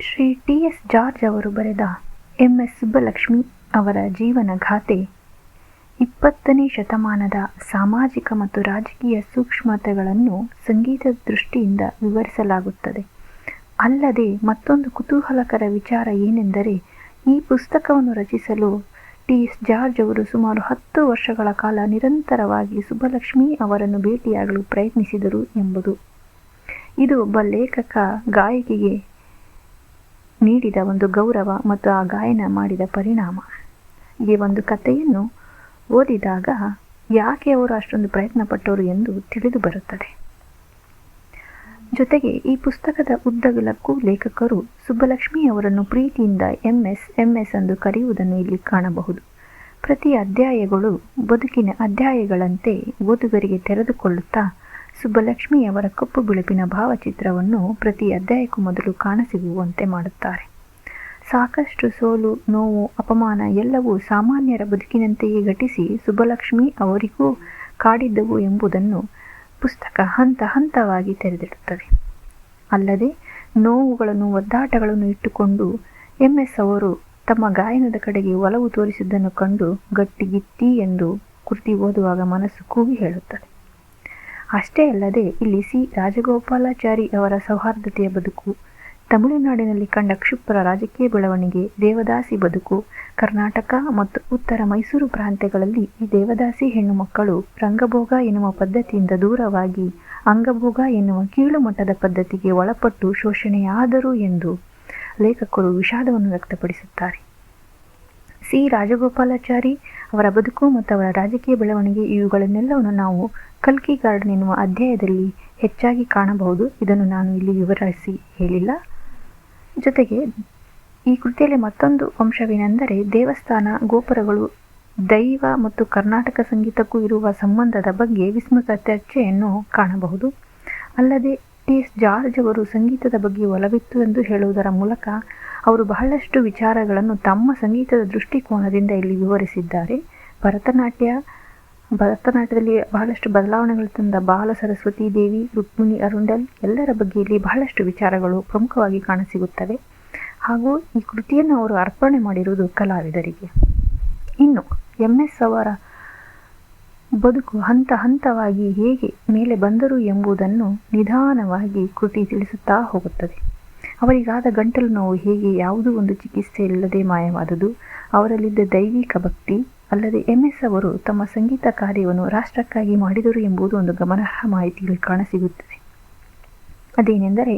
Shri T S George ಅವರು ಬರೆದ M. S. Subbulakshmi ಅವರ ಜೀವನ ಗಾಥೆ ಇಪ್ಪತ್ತನೇ ಶತಮಾನದ ಸಾಮಾಜಿಕ ಮತ್ತು ರಾಜಕೀಯ ಸೂಕ್ಷ್ಮತೆಗಳನ್ನು ಸಂಗೀತದ ದೃಷ್ಟಿಯಿಂದ ವಿವರಿಸಲಾಗುತ್ತದೆ. ಅಲ್ಲದೆ ಮತ್ತೊಂದು ಕುತೂಹಲಕರ ವಿಚಾರ ಏನೆಂದರೆ, ಈ ಪುಸ್ತಕವನ್ನು ರಚಿಸಲು ಟಿ ಎಸ್ ಜಾರ್ಜ್ ಅವರು ಸುಮಾರು ಹತ್ತು ವರ್ಷಗಳ ಕಾಲ ನಿರಂತರವಾಗಿ ಸುಬ್ಬಲಕ್ಷ್ಮಿ ಅವರನ್ನು ಭೇಟಿಯಾಗಲು ಪ್ರಯತ್ನಿಸಿದರು ಎಂಬುದು. ಇದು ಒಬ್ಬ ಲೇಖಕ, ಗಾಯಕಿಗೆ ನೀಡಿದ ಒಂದು ಗೌರವ ಮತ್ತು ಆ ಗಾಯನ ಮಾಡಿದ ಪರಿಣಾಮ. ಈ ಒಂದು ಕಥೆಯನ್ನು ಓದಿದಾಗ ಯಾಕೆ ಅವರು ಅಷ್ಟೊಂದು ಪ್ರಯತ್ನ ಪಟ್ಟರು ಎಂದು ತಿಳಿದು ಬರುತ್ತದೆ. ಜೊತೆಗೆ ಈ ಪುಸ್ತಕದ ಉದ್ದಗಲಕ್ಕೂ ಲೇಖಕರು ಸುಬ್ಬಲಕ್ಷ್ಮಿ ಅವರನ್ನು ಪ್ರೀತಿಯಿಂದ ಎಂ ಎಸ್ ಎಂ ಎಸ್ ಎಂದು ಕರೆಯುವುದನ್ನು ಇಲ್ಲಿ ಕಾಣಬಹುದು. ಪ್ರತಿ ಅಧ್ಯಾಯಗಳು ಬದುಕಿನ ಅಧ್ಯಾಯಗಳಂತೆ ಓದುಗರಿಗೆ ತೆರೆದುಕೊಳ್ಳುತ್ತಾ ಸುಬ್ಬಲಕ್ಷ್ಮಿ ಅವರ ಕಪ್ಪು ಬಿಳುಪಿನ ಭಾವಚಿತ್ರವನ್ನು ಪ್ರತಿ ಅಧ್ಯಾಯಕ್ಕೂ ಮೊದಲು ಕಾಣಸಿಗುವಂತೆ ಮಾಡುತ್ತಾರೆ. ಸಾಕಷ್ಟು ಸೋಲು, ನೋವು, ಅಪಮಾನ ಎಲ್ಲವೂ ಸಾಮಾನ್ಯರ ಬದುಕಿನಂತೆಯೇ ಘಟಿಸಿ ಸುಬ್ಬಲಕ್ಷ್ಮಿ ಅವರಿಗೂ ಕಾಡಿದ್ದವು ಎಂಬುದನ್ನು ಪುಸ್ತಕ ಹಂತ ಹಂತವಾಗಿ ತೆರೆದಿಡುತ್ತದೆ. ಅಲ್ಲದೆ ನೋವುಗಳನ್ನು, ಒದ್ದಾಟಗಳನ್ನು ಇಟ್ಟುಕೊಂಡು ಎಂ ಎಸ್ ಅವರು ತಮ್ಮ ಗಾಯನದ ಕಡೆಗೆ ಒಲವು ತೋರಿಸಿದ್ದನ್ನು ಕಂಡು ಗಟ್ಟಿಗಿತ್ತಿ ಎಂದು ಕೃತಿ ಓದುವಾಗ ಮನಸ್ಸು ಕೂಗಿ ಹೇಳುತ್ತದೆ. ಅಷ್ಟೇ ಅಲ್ಲದೆ ಇಲ್ಲಿ ಸಿ. ರಾಜಗೋಪಾಲಾಚಾರಿ ಅವರ ಸೌಹಾರ್ದತೆಯ ಬದುಕು, ತಮಿಳುನಾಡಿನಲ್ಲಿ ಕಂಡ ಕ್ಷಿಪ್ರ ರಾಜಕೀಯ ಬೆಳವಣಿಗೆ, ದೇವದಾಸಿ ಬದುಕು, ಕರ್ನಾಟಕ ಮತ್ತು ಉತ್ತರ ಮೈಸೂರು ಪ್ರಾಂತ್ಯಗಳಲ್ಲಿ ಈ ದೇವದಾಸಿ ಹೆಣ್ಣು ಮಕ್ಕಳು ರಂಗಭೋಗ ಎನ್ನುವ ಪದ್ಧತಿಯಿಂದ ದೂರವಾಗಿ ಅಂಗಭೋಗ ಎನ್ನುವ ಕೀಳು ಮಟ್ಟದ ಪದ್ಧತಿಗೆ ಒಳಪಟ್ಟು ಶೋಷಣೆಯಾದರು ಎಂದು ಲೇಖಕರು ವಿಷಾದವನ್ನು ವ್ಯಕ್ತಪಡಿಸುತ್ತಾರೆ. ಸಿ. ರಾಜಗೋಪಾಲಾಚಾರಿ ಅವರ ಬದುಕು ಮತ್ತು ಅವರ ರಾಜಕೀಯ ಬೆಳವಣಿಗೆ ಇವುಗಳನ್ನೆಲ್ಲವನ್ನು ನಾವು ಕಲ್ಕಿ ಗಾರ್ಡನ್ ಎನ್ನುವ ಅಧ್ಯಾಯದಲ್ಲಿ ಹೆಚ್ಚಾಗಿ ಕಾಣಬಹುದು. ಇದನ್ನು ನಾನು ಇಲ್ಲಿ ವಿವರಿಸಿ ಹೇಳಿಲ್ಲ. ಜೊತೆಗೆ ಈ ಕೃತಿಯಲ್ಲಿ ಮತ್ತೊಂದು ಅಂಶವೇನೆಂದರೆ ದೇವಸ್ಥಾನ, ಗೋಪುರಗಳು, ದೈವ ಮತ್ತು ಕರ್ನಾಟಕ ಸಂಗೀತಕ್ಕೂ ಇರುವ ಸಂಬಂಧದ ಬಗ್ಗೆ ವಿಸ್ಮೃತ ಚರ್ಚೆಯನ್ನು ಕಾಣಬಹುದು. ಅಲ್ಲದೆ ಟಿ. ಎಸ್. ಜಾರ್ಜ್ ಅವರು ಸಂಗೀತದ ಬಗ್ಗೆ ಒಲವಿತ್ತು ಎಂದು ಹೇಳುವುದರ ಮೂಲಕ ಅವರು ಬಹಳಷ್ಟು ವಿಚಾರಗಳನ್ನು ತಮ್ಮ ಸಂಗೀತದ ದೃಷ್ಟಿಕೋನದಿಂದ ಇಲ್ಲಿ ವಿವರಿಸಿದ್ದಾರೆ. ಭರತನಾಟ್ಯ, ಭರತನಾಟ್ಯದಲ್ಲಿ ಬಹಳಷ್ಟು ಬದಲಾವಣೆಗಳು ತಂದ ಬಾಲ ಸರಸ್ವತಿ ದೇವಿ, ರುಕ್ಮಿಣಿ ಅರುಂಡಲ್ ಎಲ್ಲರ ಬಗ್ಗೆ ಇಲ್ಲಿ ಬಹಳಷ್ಟು ವಿಚಾರಗಳು ಪ್ರಮುಖವಾಗಿ ಕಾಣಸಿಗುತ್ತವೆ. ಹಾಗೂ ಈ ಕೃತಿಯನ್ನು ಅವರು ಅರ್ಪಣೆ ಮಾಡಿರುವುದು ಕಲಾವಿದರಿಗೆ. ಇನ್ನು ಎಂ ಎಸ್ ಅವರ ಬದುಕು ಹಂತ ಹಂತವಾಗಿ ಹೇಗೆ ಮೇಲೆ ಬಂದರು ಎಂಬುದನ್ನು ನಿಧಾನವಾಗಿ ಕೃತಿ ತಿಳಿಸುತ್ತಾ ಹೋಗುತ್ತದೆ. ಅವರಿಗಾದ ಗಂಟಲು ನೋವು ಹೇಗೆ ಯಾವುದೂ ಒಂದು ಚಿಕಿತ್ಸೆ ಇಲ್ಲದೆ ಮಾಯವಾದುದು? ಅವರಲ್ಲಿದ್ದ ದೈವಿಕ ಭಕ್ತಿ ಅಲ್ಲದೆ ಎಂ ಎಸ್ ಅವರು ತಮ್ಮ ಸಂಗೀತ ಕಾರ್ಯವನ್ನು ರಾಷ್ಟ್ರಕ್ಕಾಗಿ ಮಾಡಿದರು ಎಂಬುದು ಒಂದು ಗಮನಾರ್ಹ ಮಾಹಿತಿಯಲ್ಲಿ ಕಾಣಸಿಗುತ್ತದೆ. ಅದೇನೆಂದರೆ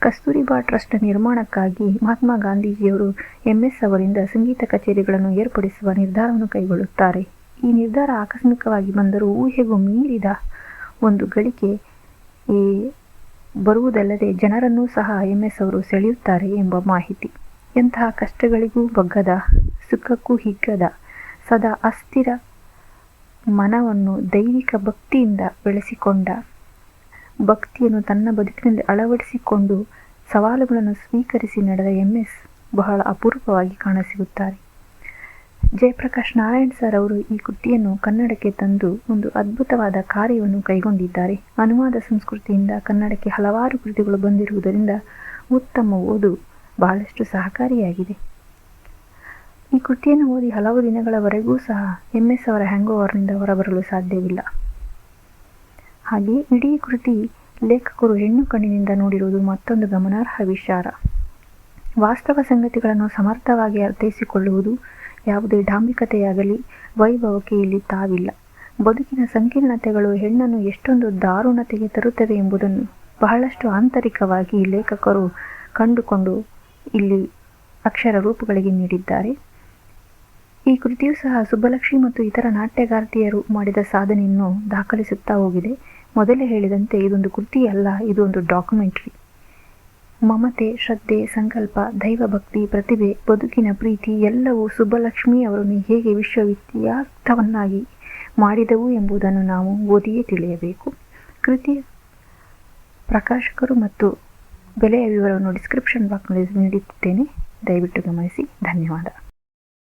ಕಸ್ತೂರಿಬಾ ಟ್ರಸ್ಟ್ ನಿರ್ಮಾಣಕ್ಕಾಗಿ ಮಹಾತ್ಮ ಗಾಂಧೀಜಿಯವರು ಎಂ ಎಸ್ ಅವರಿಂದ ಸಂಗೀತ ಕಚೇರಿಗಳನ್ನು ಏರ್ಪಡಿಸುವ ನಿರ್ಧಾರವನ್ನು ಕೈಗೊಳ್ಳುತ್ತಾರೆ. ಈ ನಿರ್ಧಾರ ಆಕಸ್ಮಿಕವಾಗಿ ಬಂದರೂ ಊಹೆಗೂ ಮೀರಿದ ಒಂದು ಗಳಿಕೆ ಈ ಬರುವುದಲ್ಲದೆ ಜನರನ್ನೂ ಸಹ ಎಂ ಎಸ್ ಅವರು ಸೆಳೆಯುತ್ತಾರೆ ಎಂಬ ಮಾಹಿತಿ. ಎಂತಹ ಕಷ್ಟಗಳಿಗೂ ಬಗ್ಗದ, ಸುಖಕ್ಕೂ ಹಿಗ್ಗದ, ಸದಾ ಅಸ್ಥಿರ ಮನವನ್ನು ದೈವಿಕ ಭಕ್ತಿಯಿಂದ ಬೆಳೆಸಿಕೊಂಡ, ಭಕ್ತಿಯನ್ನು ತನ್ನ ಬದುಕಿನಲ್ಲಿ ಅಳವಡಿಸಿಕೊಂಡು ಸವಾಲುಗಳನ್ನು ಸ್ವೀಕರಿಸಿ ನಡೆದ ಎಂ ಎಸ್ ಬಹಳ ಅಪೂರ್ವವಾಗಿ ಕಾಣಸಿಗುತ್ತಾರೆ. ಜಯಪ್ರಕಾಶ್ ನಾರಾಯಣ್ ಸರ್ ಅವರು ಈ ಕೃತಿಯನ್ನು ಕನ್ನಡಕ್ಕೆ ತಂದು ಒಂದು ಅದ್ಭುತವಾದ ಕಾರ್ಯವನ್ನು ಕೈಗೊಂಡಿದ್ದಾರೆ. ಅನುವಾದ ಸಂಸ್ಕೃತಿಯಿಂದ ಕನ್ನಡಕ್ಕೆ ಹಲವಾರು ಕೃತಿಗಳು ಬಂದಿರುವುದರಿಂದ ಉತ್ತಮ ಓದು ಬಹಳಷ್ಟು ಸಹಕಾರಿಯಾಗಿದೆ. ಈ ಕೃತಿಯನ್ನು ಓದಿ ಹಲವು ದಿನಗಳವರೆಗೂ ಸಹ ಎಂ ಎಸ್ ಅವರ ಹ್ಯಾಂಗ್ ಓವರ್ನಿಂದ ಹೊರಬರಲು ಸಾಧ್ಯವಿಲ್ಲ. ಹಾಗೆ ಇಡೀ ಕೃತಿ ಲೇಖಕರು ಹೆಣ್ಣು ಕಣ್ಣಿನಿಂದ ನೋಡಿರುವುದು ಮತ್ತೊಂದು ಗಮನಾರ್ಹ ವಿಚಾರ. ವಾಸ್ತವ ಸಂಗತಿಗಳನ್ನು ಸಮರ್ಥವಾಗಿ ಅರ್ಥೈಸಿಕೊಳ್ಳುವುದು ಯಾವುದೇ ಡಾಂಬಿಕತೆಯಾಗಲಿ ವೈಭವಕ್ಕೆ ಇಲ್ಲಿ ತಾವಿಲ್ಲ. ಬದುಕಿನ ಸಂಕೀರ್ಣತೆಗಳು ಹೆಣ್ಣನ್ನು ಎಷ್ಟೊಂದು ದಾರುಣತೆಗೆ ತರುತ್ತವೆ ಎಂಬುದನ್ನು ಬಹಳಷ್ಟು ಆಂತರಿಕವಾಗಿ ಲೇಖಕರು ಕಂಡುಕೊಂಡು ಇಲ್ಲಿ ಅಕ್ಷರ ರೂಪಗಳಿಗೆ ನೀಡಿದ್ದಾರೆ. ಈ ಕೃತಿಯು ಸಹ ಸುಬ್ಬಲಕ್ಷ್ಮಿ ಮತ್ತು ಇತರ ನಾಟ್ಯಗಾರ್ತಿಯರು ಮಾಡಿದ ಸಾಧನೆಯನ್ನು ದಾಖಲಿಸುತ್ತಾ ಹೋಗಿದೆ. ಮೊದಲೇ ಹೇಳಿದಂತೆ ಇದೊಂದು ಕೃತಿ ಅಲ್ಲ ಇದು ಒಂದು ಡಾಕ್ಯುಮೆಂಟ್ರಿ. ಮಮತೆ, ಶ್ರದ್ಧೆ, ಸಂಕಲ್ಪ, ದೈವಭಕ್ತಿ, ಪ್ರತಿಭೆ, ಬದುಕಿನ ಪ್ರೀತಿ ಎಲ್ಲವೂ ಸುಬ್ಬಲಕ್ಷ್ಮಿ ಅವರನ್ನು ಹೇಗೆ ವಿಶ್ವವಿದ್ಯಾರ್ಥವನ್ನಾಗಿ ಮಾಡಿದವು ಎಂಬುದನ್ನು ನಾವು ಓದಿಯೇ ತಿಳಿಯಬೇಕು. ಕೃತಿ ಪ್ರಕಾಶಕರು ಮತ್ತು ಬೆಲೆಯ ವಿವರವನ್ನು ಡಿಸ್ಕ್ರಿಪ್ಷನ್ ಬಾಕ್ಸ್ನಲ್ಲಿ ನೀಡುತ್ತೇನೆ ದಯವಿಟ್ಟು ಗಮನಿಸಿ. ಧನ್ಯವಾದ.